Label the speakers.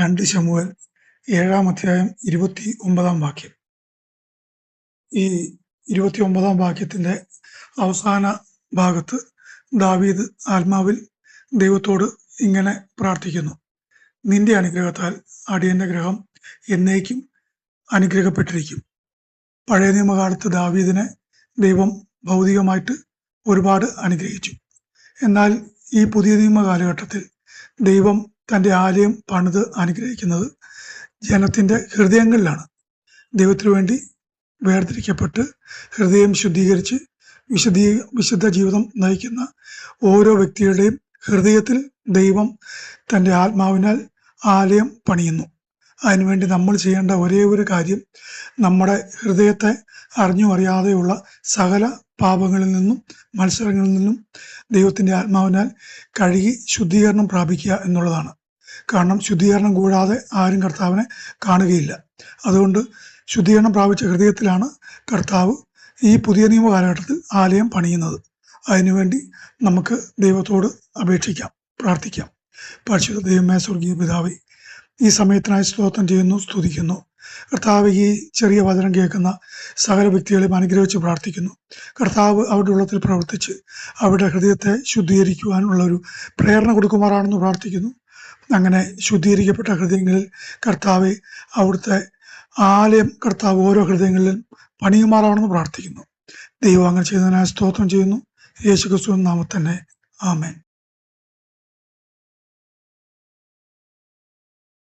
Speaker 1: രണ്ട് ശമുവൽ ഏഴാം അധ്യായം ഇരുപത്തി ഒമ്പതാം വാക്യം. ഈ ഇരുപത്തി ഒമ്പതാം വാക്യത്തിന്റെ അവസാന ഭാഗത്ത് ദാവീദ് ആത്മാവിൽ ദൈവത്തോട് ഇങ്ങനെ പ്രാർത്ഥിക്കുന്നു. നിന്റെ അനുഗ്രഹത്താൽ അടിയന്റെ ഗ്രഹം എന്നേക്കും അനുഗ്രഹപ്പെട്ടിരിക്കും. പഴയ നിയമകാലത്ത് ദാവീദിനെ ദൈവം ഭൗതികമായിട്ട് ഒരുപാട് അനുഗ്രഹിച്ചു. എന്നാൽ ഈ പുതിയ നിയമ കാലഘട്ടത്തിൽ ദൈവം തന്റെ ആലയം പണിത് അനുഗ്രഹിക്കുന്നത് ജനത്തിന്റെ ഹൃദയങ്ങളിലാണ്. ദൈവത്തിനു വേണ്ടി വേർതിരിക്കപ്പെട്ട് ഹൃദയം ശുദ്ധീകരിച്ച് വിശദീ വിശുദ്ധ ജീവിതം നയിക്കുന്ന ഓരോ വ്യക്തിയുടെയും ഹൃദയത്തിൽ ദൈവം തന്റെ ആത്മാവിനാൽ ആലയം പണിയുന്നു. അതിനുവേണ്ടി നമ്മൾ ചെയ്യേണ്ട ഒരേ ഒരു കാര്യം നമ്മുടെ ഹൃദയത്തെ അറിഞ്ഞു അറിയാതെയുള്ള സകല പാപങ്ങളിൽ നിന്നും മത്സരങ്ങളിൽ നിന്നും ദൈവത്തിന്റെ ആത്മാവിനാൽ കഴുകി ശുദ്ധീകരണം പ്രാപിക്കുക എന്നുള്ളതാണ്. കാരണം ശുദ്ധീകരണം കൂടാതെ ആരും കർത്താവിനെ കാണുകയില്ല. അതുകൊണ്ട് ശുദ്ധീകരണം പ്രാപിച്ച ഹൃദയത്തിലാണ് കർത്താവ് ഈ പുതിയ നിയമ കാലഘട്ടത്തിൽ ആലയം പണിയുന്നത്. അതിനുവേണ്ടി നമുക്ക് ദൈവത്തോട് അപേക്ഷിക്കാം പ്രാർത്ഥിക്കാം. പരിശുദ്ധ ദൈവമേ സ്വർഗീയ പിതാവേ ഈ സമയത്തിനായി സ്തോത്രം ചെയ്യുന്നു സ്തുതിക്കുന്നു. കർത്താവ് ഈ ചെറിയ വചനം കേൾക്കുന്ന സകല വ്യക്തികളെയും അനുഗ്രഹിച്ച് പ്രാർത്ഥിക്കുന്നു. കർത്താവ് അവരുടെ ഉള്ളത്തിൽ പ്രവർത്തിച്ച് അവരുടെ ഹൃദയത്തെ ശുദ്ധീകരിക്കുവാനുള്ള ഒരു പ്രേരണ കൊടുക്കുമാറാണെന്ന് പ്രാർത്ഥിക്കുന്നു. അങ്ങനെ ശുദ്ധീകരിക്കപ്പെട്ട ഹൃദയങ്ങളിൽ കർത്താവ് അവിടുത്തെ ആലയം കർത്താവ് ഓരോ ഹൃദയങ്ങളിലും പണിയുമാറാണെന്ന് പ്രാർത്ഥിക്കുന്നു. ദൈവം അങ്ങനെ ചെയ്തതിനായി സ്തോത്രം ചെയ്യുന്നു. യേശു ക്രിസ്തു നാമത്തന്നെ ആമേൻ.